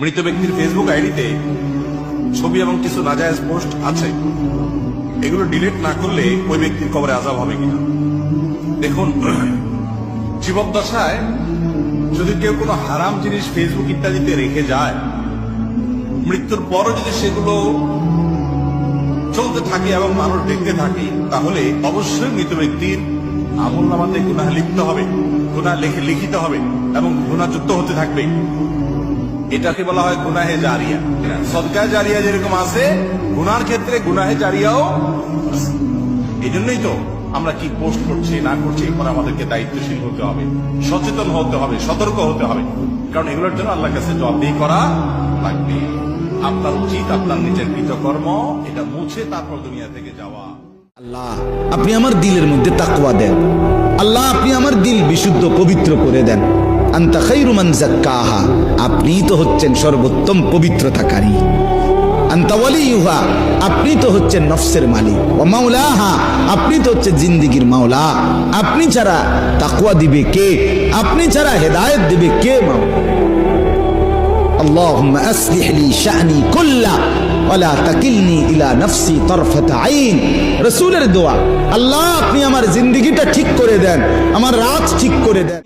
মৃত ব্যক্তির ফেসবুক আইডিতে ছবি এবং কিছু নাজায়েজ পোস্ট আছে। এগুলো ডিলিট না করলে ওই ব্যক্তির কবরে আজাব হবে কিনা? দেখুন, জীবদ্দশায় যদি কেউ কোনো হারাম জিনিস ফেসবুক ইত্যাদিতে রেখে যায়, মৃত্যুর পরও যদি সেগুলো চলতে থাকে এবং মানুষ দেখতে থাকে, তাহলে অবশ্যই মৃত ব্যক্তির আমল নামাতে গুনাহ লিখতে হবে লিখে লিখিত হবে এবং গুনাহ যুক্ত হতে থাকবে। এটাকে বলা হয় গুনাহে জারিয়া। সদকায় জারিয়া যেরকম আছে, গুনার ক্ষেত্রে গুনাহে জারিয়াও এই জন্যই তো আমরা কি পোস্ট করছি, না করছি এরপর আমাদেরকে দায়িত্বশীল হতে হবে, সচেতন হতে হবে, সতর্ক হতে হবে। কারণ এগুলোর জন্য আল্লাহর কাছে জবাবদিহি করা লাগবে। আপনার উচিত, আপনার নিজের কৃতকর্ম, এটা মুছে তারপর দুনিয়া থেকে যাওয়া। আল্লাহ, আপনি আমার দিলের মধ্যে তাকওয়া দেন। আল্লাহ, আপনি আমার দিল বিশুদ্ধ, পবিত্র করে দেন। আন্তা খাইরু মান জাক্কাহা আপনিই তো হচ্ছেন সর্বোত্তম পবিত্রতাকারী আন্তা ওয়ালিয়ুহা আপনি তো হচ্ছেন নফসের মালিক ও মাওলাহা আপনি তো হচ্ছেন জিন্দিগির মাওলা আপনি ছাড়া তাকওয়া দিবে কে আপনি ছাড়া হেদায়েত দিবে কে মাওলা اللهم أصلح لي شأني كله ولا تكلني إلى نفسي طرفة عين রসুলের দোয়া আল্লাহ আপনি আমার জিন্দগিটা ঠিক করে দেন আমার রাত ঠিক করে দেন